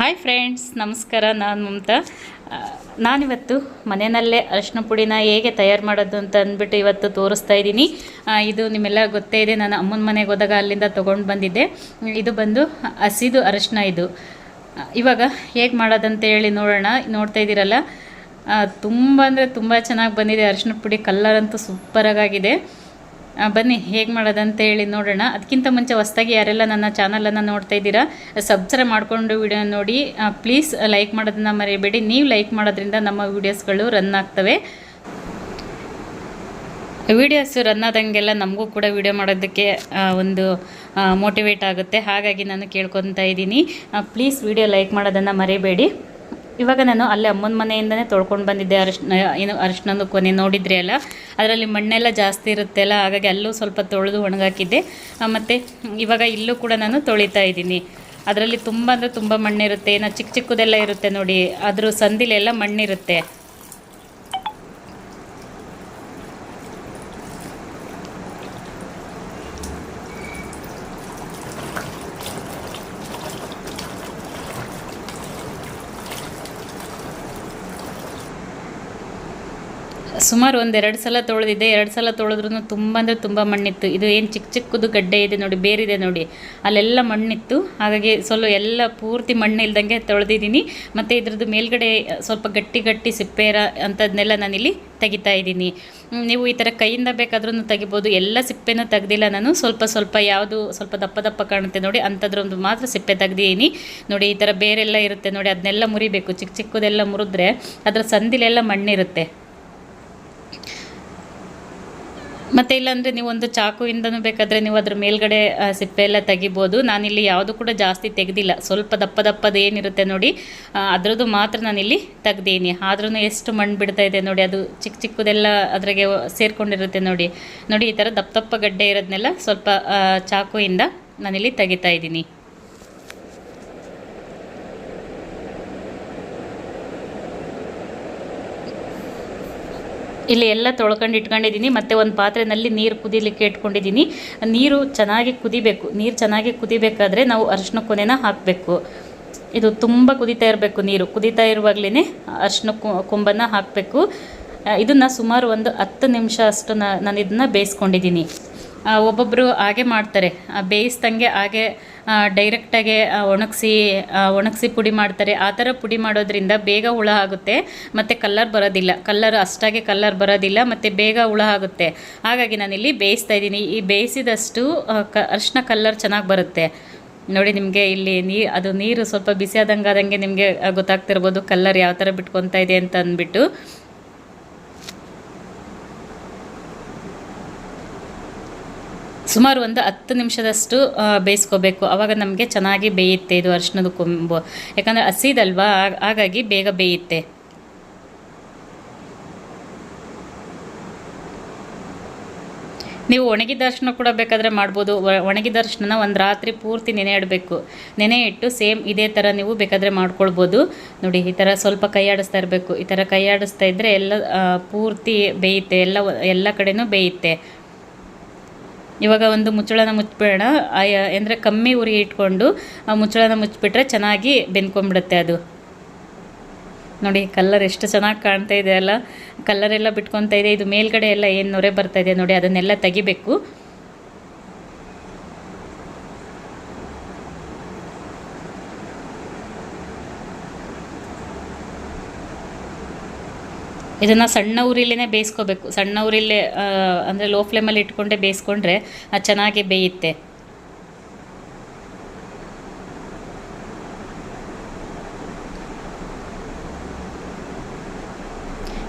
Hi friends ನಮಸ್ಕಾರ, ನಾನು ಮಮತಾ. ನಾನಿವತ್ತು ಮನೆಯಲ್ಲೇ ಅರಿಶಿನ ಪುಡಿನ ಹೇಗೆ ತಯಾರು ಮಾಡೋದು ಅಂತ ಅಂದ್ಬಿಟ್ಟು ಇವತ್ತು ತೋರಿಸ್ತಾ ಇದ್ದೀನಿ. ಇದು ನಿಮ್ಮೆಲ್ಲ ಗೊತ್ತೇ ಇದೆ, ನಾನು ಅಮ್ಮನ ಮನೆಗೆ ಹೋದಾಗ ಅಲ್ಲಿಂದ ತೊಗೊಂಡು ಬಂದಿದ್ದೆ. ಇದು ಬಂದು ಹಸಿದು ಅರಿಶಿನ ಇದು. ಇವಾಗ ಹೇಗೆ ಮಾಡೋದಂತ ಹೇಳಿ ನೋಡೋಣ. ನೋಡ್ತಾ ಇದ್ದೀರಲ್ಲ? ತುಂಬ ಅಂದರೆ ತುಂಬ ಚೆನ್ನಾಗಿ ಬಂದಿದೆ ಅರಿಶಿನ ಪುಡಿ. ಕಲ್ಲರ್ ಅಂತೂ ಸೂಪರಾಗಿದೆ ಬನ್ನಿ, ಹೇಗೆ ಮಾಡೋದಂತ ಹೇಳಿ ನೋಡೋಣ. ಅದಕ್ಕಿಂತ ಮುಂಚೆ ಹೊಸ್ದಾಗಿ ಯಾರೆಲ್ಲ ನನ್ನ ಚಾನಲನ್ನು ನೋಡ್ತಾ ಇದ್ದೀರಾ, ಸಬ್ಸ್ಕ್ರೈಬ್ ಮಾಡಿಕೊಂಡು ವಿಡಿಯೋ ನೋಡಿ. ಪ್ಲೀಸ್ ಲೈಕ್ ಮಾಡೋದನ್ನು ಮರಿಬೇಡಿ. ನೀವು ಲೈಕ್ ಮಾಡೋದ್ರಿಂದ ನಮ್ಮ ವೀಡಿಯೋಸ್ಗಳು ರನ್ ಆಗ್ತವೆ. ವೀಡಿಯೋಸ್ ರನ್ ಆದಂಗೆಲ್ಲ ನಮಗೂ ಕೂಡ ವೀಡಿಯೋ ಮಾಡೋದಕ್ಕೆ ಒಂದು ಮೋಟಿವೇಟ್ ಆಗುತ್ತೆ. ಹಾಗಾಗಿ ನಾನು ಕೇಳ್ಕೊತಾ ಇದ್ದೀನಿ. ಪ್ಲೀಸ್ ವೀಡಿಯೋ ಲೈಕ್ ಮಾಡೋದನ್ನು ಮರಿಬೇಡಿ. ಇವಾಗ ನಾನು ಅಲ್ಲೇ ಅಮ್ಮನ ಮನೆಯಿಂದನೇ ತೊಳ್ಕೊಂಡು ಬಂದಿದ್ದೆ ಅರಿಶಿನ ಏನು ಅರಿಶಿನದ ಕೊನೆ ನೋಡಿದ್ರಿ ಅಲ್ಲ? ಅದರಲ್ಲಿ ಮಣ್ಣೆಲ್ಲ ಜಾಸ್ತಿ ಇರುತ್ತೆ ಅಲ್ಲ ಹಾಗಾಗಿ ಅಲ್ಲೂ ಸ್ವಲ್ಪ ತೊಳೆದು ಒಣಗಾಕಿದ್ದೆ. ಮತ್ತು ಇವಾಗ ಇಲ್ಲೂ ಕೂಡ ನಾನು ತೊಳಿತಾ ಇದ್ದೀನಿ. ಅದರಲ್ಲಿ ತುಂಬ ಅಂದರೆ ತುಂಬ ಮಣ್ಣಿರುತ್ತೆ ಏನೋ ಚಿಕ್ಕ ಚಿಕ್ಕದೆಲ್ಲ ಇರುತ್ತೆ ನೋಡಿ. ಅದ್ರ ಸಂದಿಲೆಲ್ಲ ಮಣ್ಣಿರುತ್ತೆ. ಸುಮಾರು ಒಂದು ಎರಡು ಸಲ ತೊಳೆದಿದ್ದೆ, ಎರಡು ಸಲ ತೊಳೆದ್ರೂ ತುಂಬ ಅಂದರೆ ತುಂಬ ಮಣ್ಣಿತ್ತು. ಇದು ಏನು ಚಿಕ್ಕ ಚಿಕ್ಕದು ಗಡ್ಡೆ ಇದೆ ನೋಡಿ, ಬೇರಿದೆ ನೋಡಿ. ಅಲ್ಲೆಲ್ಲ ಮಣ್ಣಿತ್ತು. ಹಾಗಾಗಿ ಸ್ವಲ್ಪ ಎಲ್ಲ ಪೂರ್ತಿ ಮಣ್ಣು ಇಲ್ದಂಗೆ ತೊಳೆದಿದ್ದೀನಿ. ಮತ್ತು ಇದ್ರದ್ದು ಮೇಲ್ಗಡೆ ಸ್ವಲ್ಪ ಗಟ್ಟಿ ಗಟ್ಟಿ ಸಿಪ್ಪೆರ ಅಂಥದ್ದನ್ನೆಲ್ಲ ನಾನಿಲ್ಲಿ ತೆಗಿತಾ ಇದ್ದೀನಿ. ನೀವು ಈ ಥರ ಕೈಯಿಂದ ಬೇಕಾದ್ರೂ ತೆಗಿಬೋದು. ಎಲ್ಲ ಸಿಪ್ಪೆನ ತೆಗ್ದಿಲ್ಲ ನಾನು. ಸ್ವಲ್ಪ ಸ್ವಲ್ಪ ಯಾವುದು ಸ್ವಲ್ಪ ದಪ್ಪ ದಪ್ಪ ಕಾಣುತ್ತೆ ನೋಡಿ ಅಂಥದ್ರೊಂದು ಮಾತ್ರ ಸಿಪ್ಪೆ ತೆಗ್ದಿದ್ದೀನಿ. ನೋಡಿ, ಈ ಥರ ಬೇರೆಲ್ಲ ಇರುತ್ತೆ ನೋಡಿ, ಅದನ್ನೆಲ್ಲ ಮುರಿಬೇಕು. ಚಿಕ್ಕ ಚಿಕ್ಕದೆಲ್ಲ ಮುರಿದ್ರೆ ಅದರ ಸಂದಿಲೆಲ್ಲ ಮಣ್ಣಿರುತ್ತೆ. ಮತ್ತೆ ಇಲ್ಲಾಂದರೆ ನೀವು ಒಂದು ಚಾಕುವಿಂದನೂ ಬೇಕಾದರೆ ನೀವು ಅದ್ರ ಮೇಲ್ಗಡೆ ಸಿಪ್ಪೆ ಎಲ್ಲ ತೆಗಿಬೋದು. ನಾನಿಲ್ಲಿ ಯಾವುದು ಕೂಡ ಜಾಸ್ತಿ ತೆಗೆದಿಲ್ಲ. ಸ್ವಲ್ಪ ದಪ್ಪ ದಪ್ಪದ ಏನಿರುತ್ತೆ ನೋಡಿ ಅದರದ್ದು ಮಾತ್ರ ನಾನಿಲ್ಲಿ ತೆಗ್ದೀನಿ. ಆದ್ರೂ ಎಷ್ಟು ಮಣ್ಣು ಬಿಡ್ತಾ ಇದೆ ನೋಡಿ, ಅದು ಚಿಕ್ಕ ಚಿಕ್ಕದೆಲ್ಲ ಅದ್ರಾಗೆ ಸೇರ್ಕೊಂಡಿರುತ್ತೆ ನೋಡಿ. ನೋಡಿ, ಈ ಥರ ದಪ್ಪ ದಪ್ಪ ಗಡ್ಡೆ ಇರೋದನ್ನೆಲ್ಲ ಸ್ವಲ್ಪ ಚಾಕುವಿಂದ ನಾನಿಲ್ಲಿ ತೆಗಿತಾ ಇದ್ದೀನಿ. ಇಲ್ಲಿ ಎಲ್ಲ ತೊಳ್ಕೊಂಡು ಇಟ್ಕೊಂಡಿದ್ದೀನಿ. ಮತ್ತು ಒಂದು ಪಾತ್ರೆಯಲ್ಲಿ ನೀರು ಕುದಿಲಿಕ್ಕೆ ಇಟ್ಕೊಂಡಿದ್ದೀನಿ. ನೀರು ಚೆನ್ನಾಗಿ ಕುದಿಬೇಕು. ನೀರು ಚೆನ್ನಾಗಿ ಕುದಿಬೇಕಾದ್ರೆ ನಾವು ಅರಿಶಿನ ಕೊನೆನ ಹಾಕಬೇಕು. ಇದು ತುಂಬ ಕುದಿತಾ ಇರಬೇಕು ನೀರು. ಕುದಿತಾ ಇರುವಾಗಲೇ ಅರಿಶಿನ ಕೊಂಬನ್ನು ಹಾಕಬೇಕು. ಇದನ್ನು ಸುಮಾರು ಒಂದು ಹತ್ತು ನಿಮಿಷ ಅಷ್ಟು ನಾನು ಇದನ್ನು ಬೇಯಿಸ್ಕೊಂಡಿದ್ದೀನಿ. ಒಬ್ಬೊಬ್ಬರು ಹಾಗೆ ಮಾಡ್ತಾರೆ. ಬೇಯಿಸ್ದಂಗೆ ಹಾಗೆ ಡೈರೆಕ್ಟಾಗಿ ಒಣಗಿಸಿ ಒಣಗಿಸಿ ಪುಡಿ ಮಾಡ್ತಾರೆ. ಆ ಥರ ಪುಡಿ ಮಾಡೋದ್ರಿಂದ ಬೇಗ ಹುಳ ಆಗುತ್ತೆ, ಮತ್ತು ಕಲ್ಲರ್ ಬರೋದಿಲ್ಲ. ಕಲ್ಲರ್ ಅಷ್ಟಾಗಿ ಕಲ್ಲರ್ ಬರೋದಿಲ್ಲ, ಮತ್ತು ಬೇಗ ಹುಳ ಆಗುತ್ತೆ. ಹಾಗಾಗಿ ನಾನಿಲ್ಲಿ ಬೇಯಿಸ್ತಾ ಇದ್ದೀನಿ. ಈ ಬೇಯಿಸಿದಷ್ಟು ಕ ಅರಿಶಿನ ಕಲ್ಲರ್ ಚೆನ್ನಾಗಿ ಬರುತ್ತೆ. ನೋಡಿ ನಿಮಗೆ ಇಲ್ಲಿ ನೀ, ಅದು ನೀರು ಸ್ವಲ್ಪ ಬಿಸಿ ಆದಂಗೆ ನಿಮಗೆ ಗೊತ್ತಾಗ್ತಿರ್ಬೋದು ಕಲ್ಲರ್ ಯಾವ ಥರ ಬಿಟ್ಕೊತಾ ಇದೆ ಅಂತ ಅಂದ್ಬಿಟ್ಟು. ಸುಮಾರು ಒಂದು ಹತ್ತು ನಿಮಿಷದಷ್ಟು ಬೇಯಿಸ್ಕೋಬೇಕು. ಆವಾಗ ನಮಗೆ ಚೆನ್ನಾಗಿ ಬೇಯುತ್ತೆ ಇದು ಅರಿಶಿನದ ಕೊಂಬು. ಯಾಕಂದರೆ ಹಸಿದಲ್ವಾ? ಹಾಗ್- ಹಾಗಾಗಿ ಬೇಗ ಬೇಯುತ್ತೆ. ನೀವು ಒಣಗಿದ ಅರಿಶಿನ ಕೂಡ ಬೇಕಾದರೆ ಮಾಡ್ಬೋದು. ಒಣಗಿದ ಅರಿಶಿನ ಒಂದು ರಾತ್ರಿ ಪೂರ್ತಿ ನೆನೆ ಇಡಬೇಕು ನೆನೆ ಇಟ್ಟು ಸೇಮ್ ಇದೇ ಥರ ನೀವು ಬೇಕಾದರೆ ಮಾಡ್ಕೊಳ್ಬೋದು. ನೋಡಿ, ಈ ಥರ ಸ್ವಲ್ಪ ಕೈ ಆಡಿಸ್ತಾ ಇರಬೇಕು. ಈ ಥರ ಕೈ ಆಡಿಸ್ತಾ ಇದ್ದರೆ ಎಲ್ಲ ಪೂರ್ತಿ ಬೇಯುತ್ತೆ. ಎಲ್ಲ ಎಲ್ಲ ಕಡೆನೂ ಬೇಯುತ್ತೆ. ಇವಾಗ ಒಂದು ಮುಚ್ಚಳನ ಮುಚ್ಚಿಬಿಡೋಣ ಅಂದರೆ ಕಮ್ಮಿ ಉರಿ ಇಟ್ಕೊಂಡು ಆ ಮುಚ್ಚಳನ ಮುಚ್ಚಿಬಿಟ್ರೆ ಚೆನ್ನಾಗಿ ಬೆಂದ್ಕೊಂಡ್ಬಿಡುತ್ತೆ ಅದು. ನೋಡಿ, ಕಲ್ಲರ್ ಎಷ್ಟು ಚೆನ್ನಾಗಿ ಕಾಣ್ತಾ ಇದೆ ಅಲ್ಲ. ಕಲ್ಲರೆಲ್ಲ ಬಿಟ್ಕೊತಾ ಇದೆ. ಇದು ಮೇಲ್ಗಡೆ ಎಲ್ಲ ಏನು ನೊರೆ ಬರ್ತಾ ಇದೆ ನೋಡಿ, ಅದನ್ನೆಲ್ಲ ತೆಗಿಬೇಕು. ಇದನ್ನು ಸಣ್ಣ ಉರಿಲೇ ಬೇಯಿಸ್ಕೋಬೇಕು. ಸಣ್ಣ ಉರಿಲೇ ಅಂದರೆ ಲೋ ಫ್ಲೇಮಲ್ಲಿ ಇಟ್ಕೊಂಡೆ ಬೇಯಿಸ್ಕೊಂಡ್ರೆ ಅದು ಚೆನ್ನಾಗಿ ಬೇಯುತ್ತೆ.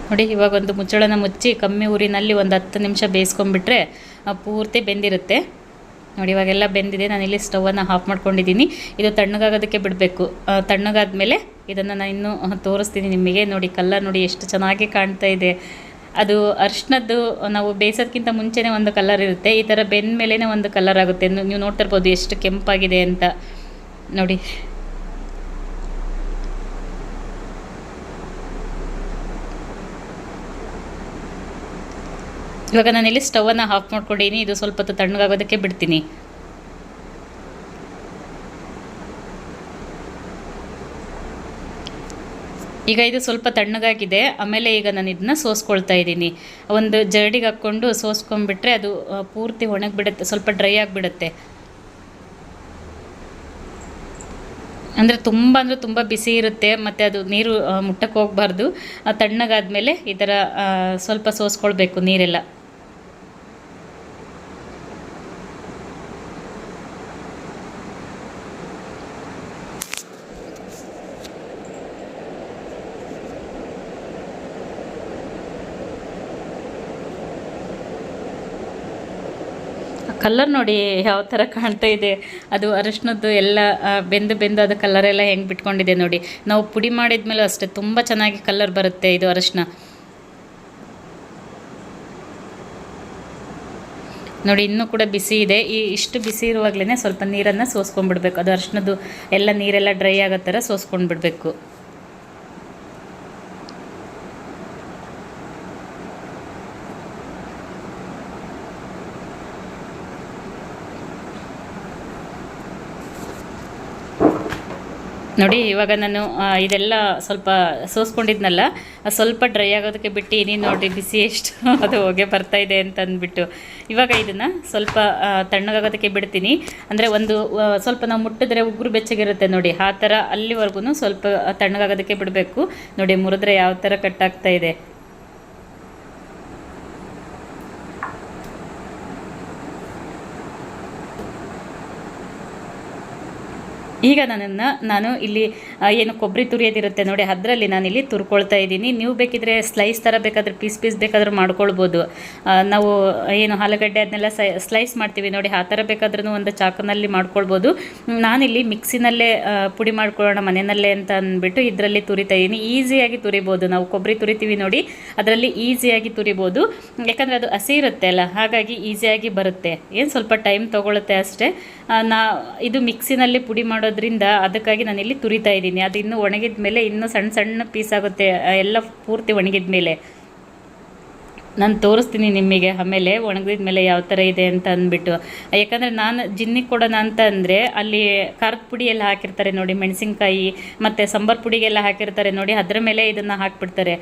ನೋಡಿ ಇವಾಗ ಒಂದು ಮುಚ್ಚಳನ ಮುಚ್ಚಿ ಕಮ್ಮಿ ಊರಿನಲ್ಲಿ ಒಂದು ಹತ್ತು ನಿಮಿಷ ಬೇಯಿಸ್ಕೊಂಡ್ಬಿಟ್ರೆ ಪೂರ್ತಿ ಬೆಂದಿರುತ್ತೆ. ನೋಡಿ, ಇವಾಗೆಲ್ಲ ಬೆಂದಿದೆ. ನಾನು ಇಲ್ಲಿ ಸ್ಟವನ್ನು ಆಫ್ ಮಾಡ್ಕೊಂಡಿದ್ದೀನಿ. ಇದು ತಣ್ಣಗಾಗೋದಕ್ಕೆ ಬಿಡಬೇಕು. ತಣ್ಣಗಾದ್ಮೇಲೆ ಇದನ್ನು ನಾನು ಇನ್ನೂ ತೋರಿಸ್ತೀನಿ ನಿಮಗೆ. ನೋಡಿ ಕಲ್ಲರ್ ನೋಡಿ ಎಷ್ಟು ಚೆನ್ನಾಗಿ ಕಾಣ್ತಾ ಇದೆ. ಅದು ಅರ್ಶಿನದ್ದು, ನಾವು ಬೇಯಿಸೋದಕ್ಕಿಂತ ಮುಂಚೆನೇ ಒಂದು ಕಲರ್ ಇರುತ್ತೆ. ಈ ಥರ ಬೆಂದ ಮೇಲೇ ಒಂದು ಕಲರ್ ಆಗುತ್ತೆ. ನೀವು ನೀವು ನೋಡ್ತಾ ಇರ್ಬೋದು ಎಷ್ಟು ಕೆಂಪಾಗಿದೆ ಅಂತ. ನೋಡಿ. ಇವಾಗ ನಾನಿಲ್ಲಿ ಸ್ಟವನ್ನು ಆಫ್ ಮಾಡ್ಕೊಂಡಿನಿ ಇದು ಸ್ವಲ್ಪ ಹೊತ್ತು ತಣ್ಣಗಾಗೋದಕ್ಕೆ ಬಿಡ್ತೀನಿ. ಈಗ ಇದು ಸ್ವಲ್ಪ ತಣ್ಣಗಾಗಿದೆ, ಆಮೇಲೆ ಈಗ ನಾನು ಇದನ್ನ ಸೋಸ್ಕೊಳ್ತಾ ಇದ್ದೀನಿ. ಒಂದು ಜರಡಿಗೆ ಹಾಕ್ಕೊಂಡು ಸೋಸ್ಕೊಂಡ್ಬಿಟ್ರೆ ಅದು ಪೂರ್ತಿ ಒಣಗಿಬಿಡುತ್ತೆ, ಸ್ವಲ್ಪ ಡ್ರೈ ಆಗಿಬಿಡುತ್ತೆ. ಅಂದರೆ ತುಂಬ ಅಂದರೆ ತುಂಬ ಬಿಸಿ ಇರುತ್ತೆ, ಮತ್ತು ಅದು ನೀರು ಮುಟ್ಟಕ್ಕೆ ಹೋಗಬಾರ್ದು. ತಣ್ಣಗಾದ್ಮೇಲೆ ಈ ಥರ ಸ್ವಲ್ಪ ಸೋಸ್ಕೊಳ್ಬೇಕು ನೀರೆಲ್ಲ. ಕಲರ್ ನೋಡಿ ಯಾವ ಥರ ಕಾಣ್ತಾ ಇದೆ. ಅದು ಅರಿಶಿನದ್ದು ಎಲ್ಲ ಬೆಂದು ಬೆಂದು ಅದು ಕಲರೆಲ್ಲ ಹೆಂಗೆ ಬಿಟ್ಕೊಂಡಿದೆ ನೋಡಿ. ನಾವು ಪುಡಿ ಮಾಡಿದ್ಮೇಲೆ ಅಷ್ಟೇ, ತುಂಬ ಚೆನ್ನಾಗಿ ಕಲರ್ ಬರುತ್ತೆ ಇದು ಅರಿಶಿನ ನೋಡಿ, ಇನ್ನೂ ಕೂಡ ಬಿಸಿ ಇದೆ. ಈ ಇಷ್ಟು ಬಿಸಿ ಇರುವಾಗಲೇ ಸ್ವಲ್ಪ ನೀರನ್ನು ಸೋಸ್ಕೊಂಡ್ಬಿಡ್ಬೇಕು. ಅದು ಅರಿಶಿನದ್ದು ಎಲ್ಲ ನೀರೆಲ್ಲ ಡ್ರೈ ಆಗೋ ಥರ ಸೋಸ್ಕೊಂಡ್ಬಿಡ್ಬೇಕು. ನೋಡಿ, ಇವಾಗ ನಾನು ಇದೆಲ್ಲ ಸ್ವಲ್ಪ ಸೋಸ್ಕೊಂಡಿದ್ನಲ್ಲ ಸ್ವಲ್ಪ ಡ್ರೈ ಆಗೋದಕ್ಕೆ ಬಿಟ್ಟು ನೋಡಿ, ಬಿಸಿ ಎಷ್ಟು ಅದು ಹೊಗೆ ಬರ್ತಾ ಇದೆ ಅಂತ ಅಂದ್ಬಿಟ್ಟು ಇವಾಗ ಇದನ್ನು ಸ್ವಲ್ಪ ತಣ್ಣಗಾಗೋದಕ್ಕೆ ಬಿಡ್ತೀನಿ. ಅಂದರೆ ಒಂದು ಸ್ವಲ್ಪ ನಾವು ಮುಟ್ಟಿದ್ರೆ ಉಗುರು ಬೆಚ್ಚಗಿರುತ್ತೆ ನೋಡಿ, ಆ ಥರ ಅಲ್ಲಿವರೆಗೂ ಸ್ವಲ್ಪ ತಣ್ಣಗಾಗೋದಕ್ಕೆ ಬಿಡಬೇಕು. ನೋಡಿ, ಮುರಿದ್ರೆ ಯಾವ ಥರ ಕಟ್ಟಾಗ್ತಾ ಇದೆ. ಈಗ ನನ್ನನ್ನು ನಾನು ಇಲ್ಲಿ ಏನು ಕೊಬ್ಬರಿ ತುರಿಯೋದಿರುತ್ತೆ ನೋಡಿ, ಅದರಲ್ಲಿ ನಾನಿಲ್ಲಿ ತುರ್ಕೊಳ್ತಾ ಇದ್ದೀನಿ. ನೀವು ಬೇಕಿದ್ರೆ ಸ್ಲೈಸ್ ಥರ ಬೇಕಾದ್ರೆ ಪೀಸ್ ಪೀಸ್ ಬೇಕಾದರೂ ಮಾಡ್ಕೊಳ್ಬೋದು. ನಾವು ಏನು ಆಲೂಗಡ್ಡೆ ಅದನ್ನೆಲ್ಲ ಸ್ಲೈಸ್ ಮಾಡ್ತೀವಿ ನೋಡಿ, ಆ ಥರ ಬೇಕಾದ್ರೂ ಒಂದು ಚಾಕನಲ್ಲಿ ಮಾಡ್ಕೊಳ್ಬೋದು. ನಾನಿಲ್ಲಿ ಮಿಕ್ಸಿನಲ್ಲೇ ಪುಡಿ ಮಾಡ್ಕೊಳ್ಳೋಣ, ಮನೆಯಲ್ಲೇ ಅಂತ ಅಂದ್ಬಿಟ್ಟು ಇದರಲ್ಲಿ ತುರಿತಾ ಇದ್ದೀನಿ. ಈಸಿಯಾಗಿ ತುರಿಬೋದು. ನಾವು ಕೊಬ್ಬರಿ ತುರಿತೀವಿ ನೋಡಿ, ಅದರಲ್ಲಿ ಈಸಿಯಾಗಿ ತುರಿಬೋದು. ಯಾಕಂದರೆ ಅದು ಹಸಿ ಇರುತ್ತೆ ಅಲ್ಲ, ಹಾಗಾಗಿ ಈಸಿಯಾಗಿ ಬರುತ್ತೆ. ಏನು ಸ್ವಲ್ಪ ಟೈಮ್ ತೊಗೊಳುತ್ತೆ ಅಷ್ಟೇ. ನಾ, ಇದು ಮಿಕ್ಸಿನಲ್ಲಿ ಪುಡಿ ಮಾಡೋದ್ರಿಂದ ಅದಕ್ಕಾಗಿ ನಾನಿಲ್ಲಿ ತುರಿತಾ ಇದ್ದೀನಿ. ಅದು ಇನ್ನೂ ಒಣಗಿದ ಮೇಲೆ ಇನ್ನೂ ಸಣ್ಣ ಸಣ್ಣ ಪೀಸ್ ಆಗುತ್ತೆ. ಎಲ್ಲ ಪೂರ್ತಿ ಒಣಗಿದ ಮೇಲೆ. ನಾನು ತೋರಿಸ್ತೀನಿ ನಿಮಗೆ ಆಮೇಲೆ ಒಣಗಿದ ಮೇಲೆ ಯಾವ ಥರ ಇದೆ ಅಂತ ಅಂದ್ಬಿಟ್ಟು. ಯಾಕಂದರೆ ನಾನು ಜಿನ್ನಿಗೆ ಕೊಡೋಣ ಅಂತ ಅಂದರೆ ಅಲ್ಲಿ ಖಾರದ ಪುಡಿ ಹಾಕಿರ್ತಾರೆ ನೋಡಿ, ಮೆಣಸಿನ್ಕಾಯಿ ಮತ್ತು ಸಾಂಬಾರು ಪುಡಿಗೆಲ್ಲ ಹಾಕಿರ್ತಾರೆ ನೋಡಿ, ಅದರ ಮೇಲೆ ಇದನ್ನು ಹಾಕಿಬಿಡ್ತಾರೆ.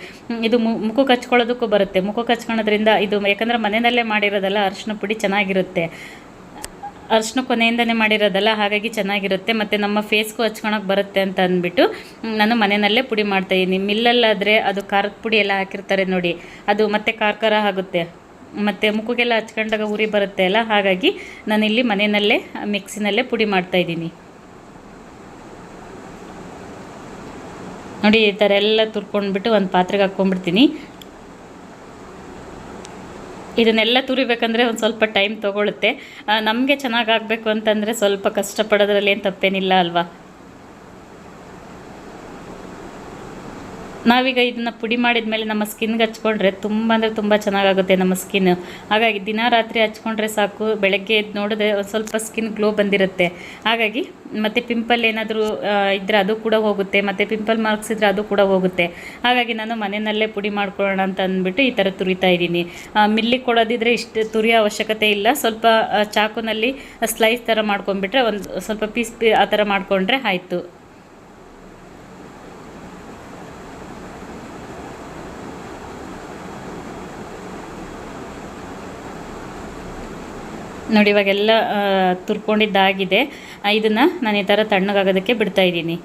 ಇದು ಮುಖಕ್ಕೆ ಹಚ್ಕೊಳ್ಳೋದಕ್ಕೂ ಬರುತ್ತೆ. ಮುಖಕ್ಕೆ ಹಚ್ಕೊಳೋದ್ರಿಂದ ಇದು ಯಾಕಂದರೆ ಮನೆಯಲ್ಲೇ ಮಾಡಿರೋದಲ್ಲ ಅರಿಶಿನ ಪುಡಿ ಚೆನ್ನಾಗಿರುತ್ತೆ. ಅರಿಶಿನ ಕೊನೆಯಿಂದನೇ ಮಾಡಿರೋದಲ್ಲ ಹಾಗಾಗಿ ಚೆನ್ನಾಗಿರುತ್ತೆ. ಮತ್ತು ನಮ್ಮ ಫೇಸ್ಗೂ ಹಚ್ಕೊಳಕ್ಕೆ ಬರುತ್ತೆ ಅಂತ ಅಂದ್ಬಿಟ್ಟು ನಾನು ಮನೆಯಲ್ಲೇ ಪುಡಿ ಮಾಡ್ತಾಯಿದ್ದೀನಿ ಮಿಲ್ಲಲ್ಲಾದರೆ ಅದು ಖಾರದ ಪುಡಿ ಎಲ್ಲ ಹಾಕಿರ್ತಾರೆ ನೋಡಿ. ಅದು ಮತ್ತೆ ಖಾರ ಆಗುತ್ತೆ. ಮತ್ತು ಮುಖಕ್ಕೆಲ್ಲ ಹಚ್ಕೊಂಡಾಗ ಉರಿ ಬರುತ್ತೆ ಅಲ್ಲ? ಹಾಗಾಗಿ ನಾನಿಲ್ಲಿ ಮನೆಯಲ್ಲೇ, ಮಿಕ್ಸಿನಲ್ಲೇ ಪುಡಿ ಮಾಡ್ತಾಯಿದ್ದೀನಿ ನೋಡಿ ಈ ಥರ ಎಲ್ಲ ತುರ್ಕೊಂಡ್ಬಿಟ್ಟು ಒಂದು ಪಾತ್ರೆಗೆ ಹಾಕ್ಕೊಂಡ್ಬಿಡ್ತೀನಿ. ಇದನ್ನೆಲ್ಲ ತುರಿಬೇಕಂದ್ರೆ ಒಂದು ಸ್ವಲ್ಪ ಟೈಮ್ ತೊಗೊಳುತ್ತೆ. ನಮಗೆ ಚೆನ್ನಾಗಾಗಬೇಕು ಅಂತಂದರೆ ಸ್ವಲ್ಪ ಕಷ್ಟಪಡೋದ್ರಲ್ಲಿ ಏನು ತಪ್ಪೇನಿಲ್ಲ ಅಲ್ವಾ? ನಾವೀಗ ಇದನ್ನು ಪುಡಿ ಮಾಡಿದ ಮೇಲೆ ನಮ್ಮ ಸ್ಕಿನ್ಗೆ ಹಚ್ಕೊಂಡ್ರೆ ತುಂಬ ಅಂದರೆ ತುಂಬ ಚೆನ್ನಾಗಾಗುತ್ತೆ ನಮ್ಮ ಸ್ಕಿನ್ ಹಾಗಾಗಿ ದಿನ ರಾತ್ರಿ ಹಚ್ಕೊಂಡ್ರೆ ಸಾಕು, ಬೆಳಗ್ಗೆ ಎದ್ದು ನೋಡಿದ್ರೆ ಒಂದು ಸ್ವಲ್ಪ ಸ್ಕಿನ್ ಗ್ಲೋ ಬಂದಿರುತ್ತೆ. ಹಾಗಾಗಿ ಮತ್ತು ಪಿಂಪಲ್ ಏನಾದರೂ ಇದ್ದರೆ ಅದು ಕೂಡ ಹೋಗುತ್ತೆ, ಮತ್ತು ಪಿಂಪಲ್ ಮಾರ್ಕ್ಸ್ ಇದ್ದರೆ ಅದು ಕೂಡ ಹೋಗುತ್ತೆ. ಹಾಗಾಗಿ ನಾನು ಮನೆಯಲ್ಲೇ ಪುಡಿ ಮಾಡ್ಕೊಳ್ಳೋಣ ಅಂತ ಅಂದ್ಬಿಟ್ಟು ಈ ಥರ ತುರಿತಾ ಇದ್ದೀನಿ. ಮಿಲ್ಲಿಗೆ ಕೊಡೋದಿದ್ರೆ ಇಷ್ಟು ತುರಿಯೋ ಅವಶ್ಯಕತೆ ಇಲ್ಲ. ಸ್ವಲ್ಪ ಚಾಕುನಲ್ಲಿ ಸ್ಲೈಸ್ ಥರ ಮಾಡ್ಕೊಂಡ್ಬಿಟ್ರೆ ಒಂದು ಸ್ವಲ್ಪ ಪೀಸ್ ಪಿ ಆ ಥರ ಮಾಡಿಕೊಂಡ್ರೆ ಆಯಿತು. ನೋಡಿ, ಇವಾಗೆಲ್ಲ ತುರ್ಕೊಂಡಿದ್ದಾಗಿದೆ. ಇದನ್ನು ನಾನು ಈ ಥರ ತಣ್ಣಗಾಗೋದಕ್ಕೆ ಬಿಡ್ತಾ ಇದ್ದೀನಿ.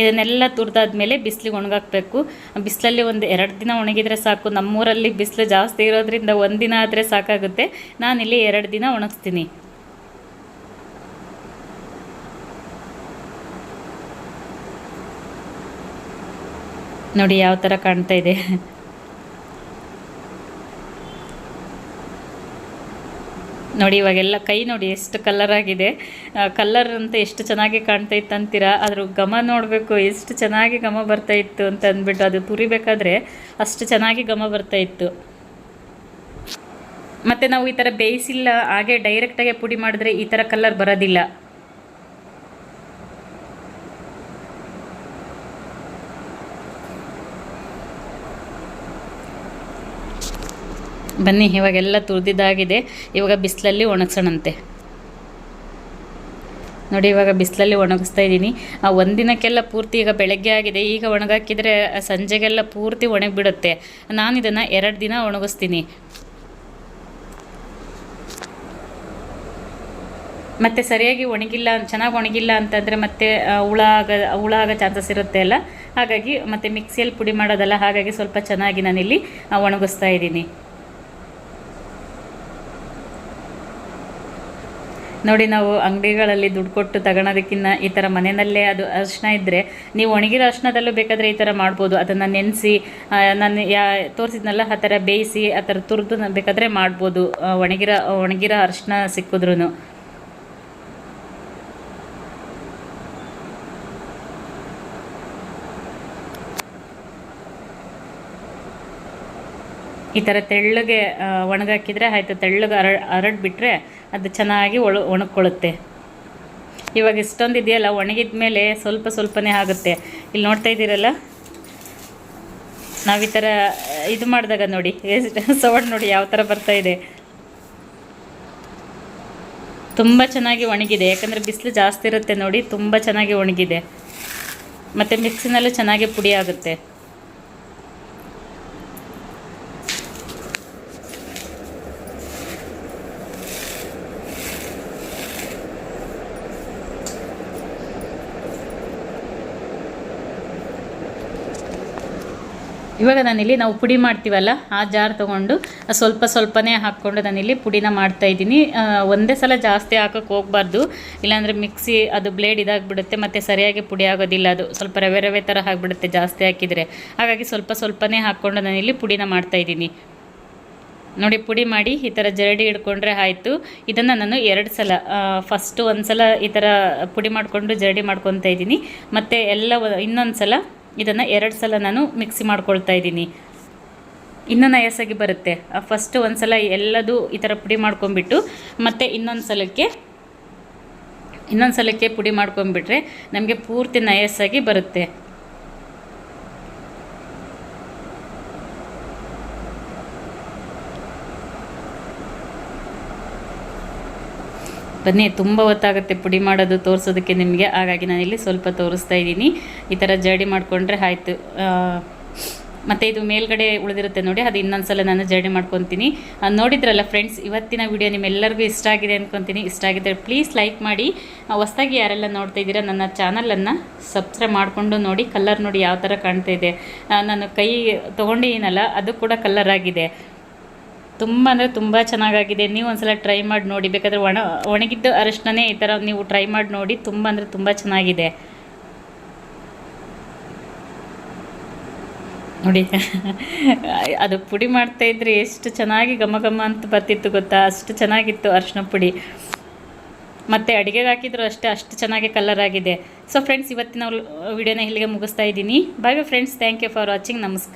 ಇದನ್ನೆಲ್ಲ ತುರಿದಾದ್ಮೇಲೆ ಬಿಸಿಲಿಗೆ ಒಣಗಾಕಬೇಕು. ಬಿಸಿಲಲ್ಲಿ ಒಂದು ಎರಡು ದಿನ ಒಣಗಿದರೆ ಸಾಕು. ನಮ್ಮೂರಲ್ಲಿ ಬಿಸಿಲು ಜಾಸ್ತಿ ಇರೋದ್ರಿಂದ ಒಂದು ದಿನ ಆದರೆ ಸಾಕಾಗುತ್ತೆ. ನಾನಿಲ್ಲಿ ಎರಡು ದಿನ ಒಣಗಿಸ್ತೀನಿ. ನೋಡಿ, ಯಾವ ಥರ ಕಾಣ್ತಾ ಇದೆ. ನೋಡಿ, ಇವಾಗೆಲ್ಲ ಕೈ ನೋಡಿ ಎಷ್ಟು ಕಲರ್ ಆಗಿದೆ. ಕಲರ್ ಅಂತ ಎಷ್ಟು ಚೆನ್ನಾಗಿ ಕಾಣ್ತಾ ಇತ್ತು ಅಂತೀರಾ? ಅದ್ರ ಘಮ ನೋಡಬೇಕು, ಎಷ್ಟು ಚೆನ್ನಾಗಿ ಘಮ ಬರ್ತಾ ಇತ್ತು ಅಂತ ಅಂದ್ಬಿಟ್ಟು ಅದು ತುರಿಬೇಕಾದ್ರೆ ಅಷ್ಟು ಚೆನ್ನಾಗಿ ಘಮ ಬರ್ತಾ ಇತ್ತು. ಮತ್ತು ನಾವು ಈ ಥರ ಬೇಯಿಸಿಲ್ಲ, ಹಾಗೆ ಡೈರೆಕ್ಟಾಗಿ ಪುಡಿ ಮಾಡಿದ್ರೆ ಈ ಥರ ಕಲರ್ ಬರೋದಿಲ್ಲ. ಬನ್ನಿ, ಇವಾಗೆಲ್ಲ ತುರಿದಿದ್ದಾಗಿದೆ. ಇವಾಗ ಬಿಸಿಲಲ್ಲಿ ಒಣಗಿಸೋಣಂತೆ. ನೋಡಿ, ಇವಾಗ ಬಿಸಿಲಲ್ಲಿ ಒಣಗಿಸ್ತಾ ಇದ್ದೀನಿ. ಆ ಒಂದಿನಕ್ಕೆಲ್ಲ ಪೂರ್ತಿ ಈಗ ಬೆಳಗ್ಗೆ ಆಗಿದೆ. ಈಗ ಒಣಗಾಕಿದರೆ ಸಂಜೆಗೆಲ್ಲ ಪೂರ್ತಿ ಒಣಗಿಬಿಡುತ್ತೆ. ನಾನು ಇದನ್ನು ಎರಡು ದಿನ ಒಣಗಿಸ್ತೀನಿ. ಮತ್ತು ಸರಿಯಾಗಿ ಒಣಗಿಲ್ಲ, ಚೆನ್ನಾಗಿ ಒಣಗಿಲ್ಲ ಅಂತಂದರೆ ಮತ್ತೆ ಹುಳ ಆಗ, ಹುಳ ಆಗೋ ಚಾನ್ಸಸ್ ಇರುತ್ತೆ ಅಲ್ಲ? ಹಾಗಾಗಿ ಮತ್ತು ಮಿಕ್ಸಿಯಲ್ಲಿ ಪುಡಿ ಮಾಡೋದಲ್ಲ, ಹಾಗಾಗಿ ಸ್ವಲ್ಪ ಚೆನ್ನಾಗಿ ನಾನಿಲ್ಲಿ ಒಣಗಿಸ್ತಾ ಇದ್ದೀನಿ. ನೋಡಿ, ನಾವು ಅಂಗಡಿಗಳಲ್ಲಿ ದುಡ್ಡು ಕೊಟ್ಟು ತಗೊಳೋದಕ್ಕಿಂತ ಈ ಥರ ಮನೆಯಲ್ಲೇ ಅದು ಅರಿಶಿನ ಇದ್ದರೆ ನೀವು ಒಣಗಿರೋ ಅರಿಶಿನದಲ್ಲೂ ಬೇಕಾದರೆ ಈ ಥರ ಮಾಡ್ಬೋದು. ಅದನ್ನು ನೆನೆಸಿ ನಾನು ಯಾ, ತೋರಿಸಿದ್ನಲ್ಲ, ಆ ಥರ ಬೇಯಿಸಿ, ಆ ಥರ ತುರಿದು ಬೇಕಾದರೆ ಮಾಡ್ಬೋದು. ಒಣಗಿರೋ ಒಣಗಿರೋ ಅರಿಶಿನ ಸಿಕ್ಕಿದ್ರೂ ಈ ಥರ ತೆಳ್ಳಗೆ ಒಣಗಾಕಿದರೆ ಆಯಿತು, ತೆಳ್ಳಗೆ ಅರ ಹರಡ್ ಅದು ಚೆನ್ನಾಗಿ ಒಳ, ಒಣಕೊಳ್ಳುತ್ತೆ. ಇವಾಗ ಇಷ್ಟೊಂದು ಇದೆಯಲ್ಲ, ಒಣಗಿದ ಮೇಲೆ ಸ್ವಲ್ಪ ಸ್ವಲ್ಪನೇ ಆಗುತ್ತೆ. ಇಲ್ಲಿ ನೋಡ್ತಾ ಇದ್ದೀರಲ್ಲ? ನಾವು ಈ ಥರ ಇದು ಮಾಡಿದಾಗ ನೋಡಿ ಸೌಂಡ್ ನೋಡಿ ಯಾವ ಥರ ಬರ್ತಾ ಇದೆ. ತುಂಬ ಚೆನ್ನಾಗಿ ಒಣಗಿದೆ, ಯಾಕಂದರೆ ಬಿಸಿಲು ಜಾಸ್ತಿ ಇರುತ್ತೆ ನೋಡಿ, ತುಂಬ ಚೆನ್ನಾಗಿ ಒಣಗಿದೆ. ಮತ್ತು ಮಿಕ್ಸಿನಲ್ಲೂ ಚೆನ್ನಾಗಿ ಪುಡಿ ಆಗುತ್ತೆ. ಇವಾಗ ನಾನಿಲ್ಲಿ ನಾವು ಪುಡಿ ಮಾಡ್ತೀವಲ್ಲ, ಆ ಜಾರ್ ತೊಗೊಂಡು ಸ್ವಲ್ಪ ಸ್ವಲ್ಪನೇ ಹಾಕ್ಕೊಂಡು ನಾನಿಲ್ಲಿ ಪುಡಿನ ಮಾಡ್ತಾ ಇದ್ದೀನಿ. ಒಂದೇ ಸಲ ಜಾಸ್ತಿ ಹಾಕೋಕ್ಕೆ ಹೋಗ್ಬಾರ್ದು. ಇಲ್ಲಾಂದರೆ ಮಿಕ್ಸಿ ಅದು ಬ್ಲೇಡ್ ಇದಾಗಿಬಿಡುತ್ತೆ, ಮತ್ತು ಸರಿಯಾಗಿ ಪುಡಿ ಆಗೋದಿಲ್ಲ. ಅದು ಸ್ವಲ್ಪ ರವೆ ರವೆ ಥರ ಆಗಿಬಿಡುತ್ತೆ ಜಾಸ್ತಿ ಹಾಕಿದರೆ. ಹಾಗಾಗಿ ಸ್ವಲ್ಪ ಸ್ವಲ್ಪನೇ ಹಾಕ್ಕೊಂಡು ನಾನಿಲ್ಲಿ ಪುಡಿನ ಮಾಡ್ತಾ ಇದ್ದೀನಿ. ನೋಡಿ, ಪುಡಿ ಮಾಡಿ ಈ ಥರ ಜರಡಿ ಹಿಡ್ಕೊಂಡ್ರೆ ಆಯಿತು. ಇದನ್ನು ನಾನು ಎರಡು ಸಲ ಫಸ್ಟು ಒಂದು ಸಲ ಈ ಥರ ಪುಡಿ ಮಾಡಿಕೊಂಡು ಜರಡಿ ಮಾಡ್ಕೊತಾ ಇದ್ದೀನಿ. ಮತ್ತು ಎಲ್ಲ ಇನ್ನೊಂದು ಸಲ ಇದನ್ನು ಎರಡು ಸಲ ನಾನು ಮಿಕ್ಸಿ ಮಾಡ್ಕೊಳ್ತಾ ಇದ್ದೀನಿ. ಇನ್ನೂ ನಯಸ್ಸಾಗಿ ಬರುತ್ತೆ. ಫಸ್ಟು ಒಂದು ಸಲ ಎಲ್ಲದೂ ಈ ಥರ ಪುಡಿ ಮಾಡ್ಕೊಂಬಿಟ್ಟು ಮತ್ತು ಇನ್ನೊಂದು ಸಲಕ್ಕೆ ಇನ್ನೊಂದು ಸಲಕ್ಕೆ ಪುಡಿ ಮಾಡ್ಕೊಂಬಿಟ್ರೆ ನಮಗೆ ಪೂರ್ತಿ ನಯಸ್ಸಾಗಿ ಬರುತ್ತೆ. ಬನ್ನಿ, ತುಂಬ ಹೊತ್ತಾಗುತ್ತೆ ಪುಡಿ ಮಾಡೋದು ತೋರಿಸೋದಕ್ಕೆ ನಿಮಗೆ. ಹಾಗಾಗಿ ನಾನಿಲ್ಲಿ ಸ್ವಲ್ಪ ತೋರಿಸ್ತಾ ಇದ್ದೀನಿ. ಈ ಥರ ಜರ್ಡಿ ಮಾಡಿಕೊಂಡ್ರೆ ಆಯಿತು. ಮತ್ತು ಇದು ಮೇಲ್ಗಡೆ ಉಳಿದಿರುತ್ತೆ ನೋಡಿ, ಅದು ಇನ್ನೊಂದು ಸಲ ನಾನು ಜರ್ನಿ ಮಾಡ್ಕೊತೀನಿ. ನೋಡಿದ್ರಲ್ಲ ಫ್ರೆಂಡ್ಸ್ ಇವತ್ತಿನ ವಿಡಿಯೋ ನಿಮ್ಮೆಲ್ಲರಿಗೂ ಇಷ್ಟ ಆಗಿದೆ ಅಂದ್ಕೊತೀನಿ ಇಷ್ಟ ಆಗಿದ್ದರೆ ಪ್ಲೀಸ್ ಲೈಕ್ ಮಾಡಿ. ಹೊಸ್ದಾಗಿ ಯಾರೆಲ್ಲ ನೋಡ್ತಾ ಇದ್ದೀರಾ, ನನ್ನ ಚಾನಲನ್ನು ಸಬ್ಸ್ಕ್ರೈಬ್ ಮಾಡಿಕೊಂಡು ನೋಡಿ. ಕಲರ್ ನೋಡಿ ಯಾವ ಥರ ಕಾಣ್ತಾ ಇದೆ. ನಾನು ಕೈ ತೊಗೊಂಡಿದ್ದೀನಲ್ಲ, ಅದು ಕೂಡ ಕಲರ್ ಆಗಿದೆ. ತುಂಬ ಅಂದರೆ ತುಂಬ ಚೆನ್ನಾಗಾಗಿದೆ. ನೀವು ಒಂದ್ಸಲ ಟ್ರೈ ಮಾಡಿ ನೋಡಿ. ಬೇಕಾದರೆ ಒಣ, ಒಣಗಿದ್ದು ಅರಿಶಿನೇ ಈ ಥರ ನೀವು ಟ್ರೈ ಮಾಡಿ ನೋಡಿ. ತುಂಬ ಅಂದರೆ ತುಂಬ ಚೆನ್ನಾಗಿದೆ. ನೋಡಿ. ಅದು ಪುಡಿ ಮಾಡ್ತಾ ಇದ್ರೆ ಎಷ್ಟು ಚೆನ್ನಾಗಿ ಘಮ ಘಮ ಅಂತ ಬರ್ತಿತ್ತು ಗೊತ್ತಾ? ಅಷ್ಟು ಚೆನ್ನಾಗಿತ್ತು ಅರಿಶಿನ ಪುಡಿ. ಮತ್ತು ಅಡುಗೆಗೆ ಹಾಕಿದ್ರು ಅಷ್ಟೇ ಅಷ್ಟು ಚೆನ್ನಾಗಿ ಕಲರ್ ಆಗಿದೆ. ಸೊ ಫ್ರೆಂಡ್ಸ್ ಇವತ್ತಿನ ವಿಡಿಯೋನ ಇಲ್ಲಿಗೆ ಮುಗಿಸ್ತಾ ಇದ್ದೀನಿ. Bye bye friends thank you for watching ನಮಸ್ಕಾರ.